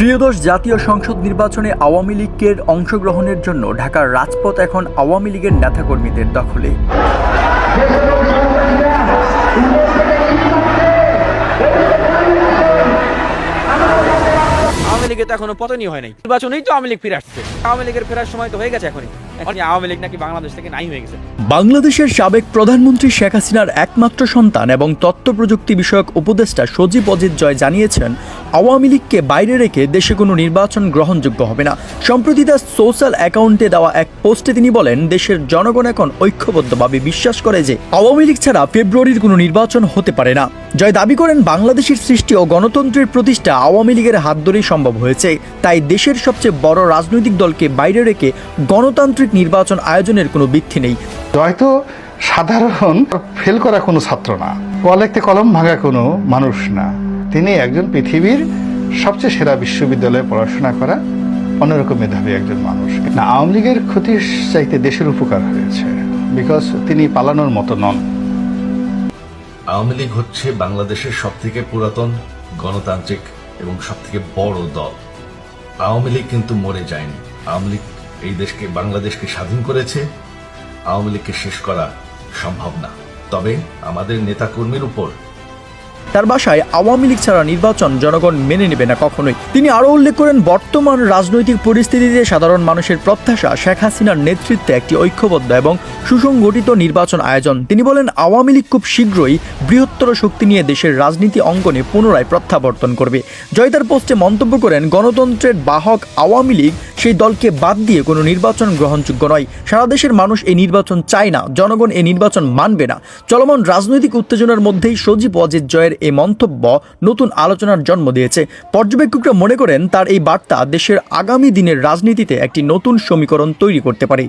ত্রিয়দশ জাতীয় সংসদ নির্বাচনে আওয়ামী লীগের অংশগ্রহণের জন্য ঢাকার রাজপথ এখন আওয়ামী লীগের নেতাকর্মীদের দখলে। আওয়ামী লীগের তো এখনও পতনই হয় নাই। নির্বাচনেই তো আওয়ামী লীগ ফিরে আসছে। আওয়ামী লীগের ফেরার সময় তো হয়ে গেছে এখনই। এখন বাংলাদেশের সাবেক প্রধানমন্ত্রী শেখ হাসিনার একমাত্র সন্তান এবং তথ্য প্রযুক্তি বিষয়ক উপদেষ্টা সজীব অজিত জয় জানিয়েছেন, আওয়ামী লীগকে বাইরে রেখে দেশে কোনো নির্বাচন গ্রহণযোগ্য হবে না। সম্প্রতি তার সোশ্যাল অ্যাকাউন্টে দেওয়া এক পোস্টে তিনি বলেন, দেশের জনগণ এখন ঐক্যবদ্ধভাবে বিশ্বাস করে যে আওয়ামী লীগ ছাড়া ফেব্রুয়ারির কোনো নির্বাচন হতে পারে না। জয় দাবি করেন, বাংলাদেশের সৃষ্টি ও গণতন্ত্রের প্রতিষ্ঠা আওয়ামী লীগের হাত ধরেই সম্ভব হয়েছে। তাই দেশের সবচেয়ে বড় রাজনৈতিক দলকে বাইরে রেখে গণতান্ত্রিক নির্বাচন আয়োজনের কোনো ভিত্তি নেই। হয়তো সাধারণ ফেল করা কোনো ছাত্র না। কলেক্তে কলম ভাঙা কোনো মানুষ না। তিনি একজন পৃথিবীর সবচেয়ে সেরা বিশ্ববিদ্যালয়ে পড়াশোনা করা অন্যরকম মেধাবী একজন মানুষ। না আওয়ামী লীগের ক্ষতির চাইতে দেশের উপকার হয়েছে বিকজ তিনি পালানোর মতো নন। আওয়ামী লীগ হচ্ছে বাংলাদেশের সব থেকে পুরাতন গণতান্ত্রিক এবং সব থেকে বড় দল। আওয়ামী লীগ কিন্তু মরে যায়নি। আওয়ামী লীগ এই দেশকে, বাংলাদেশকে স্বাধীন করেছে, আওয়ামী লীগকে শেষ করা সম্ভব না। তবে আমাদের নেতাকর্মীর উপর তার বাসায় আওয়ামী লীগ ছাড়া নির্বাচন জনগণ মেনে নেবে না কখনোই। তিনি আরও উল্লেখ করেন, বর্তমান রাজনৈতিক পরিস্থিতিতে সাধারণ মানুষের প্রত্যাশা শেখ হাসিনার নেতৃত্বে একটি ঐক্যবদ্ধ এবং সুসংগঠিত নির্বাচন আয়োজন। তিনি বলেন, আওয়ামী লীগ খুব শীঘ্রই বৃহত্তর শক্তি নিয়ে দেশের রাজনীতি অঙ্গনে পুনরায় প্রত্যাবর্তন করবে। জয় তার পোস্টে মন্তব্য করেন, গণতন্ত্রের বাহক আওয়ামী লীগ সেই দলকে বাদ দিয়ে কোনো নির্বাচন গ্রহণযোগ্য নয়। সারা দেশের মানুষ এই নির্বাচন চায় না, জনগণ এই নির্বাচন মানবে না। চলমান রাজনৈতিক উত্তেজনার মধ্যেই সজীব অজিত জয়ের এই মন্তব্য নতুন আলোচনার জন্ম দিয়েছে। পর্যবেক্ষকরা মনে করেন, তার এই বার্তা দেশের আগামী দিনের রাজনীতিতে একটি নতুন সমীকরণ তৈরি করতে পারে।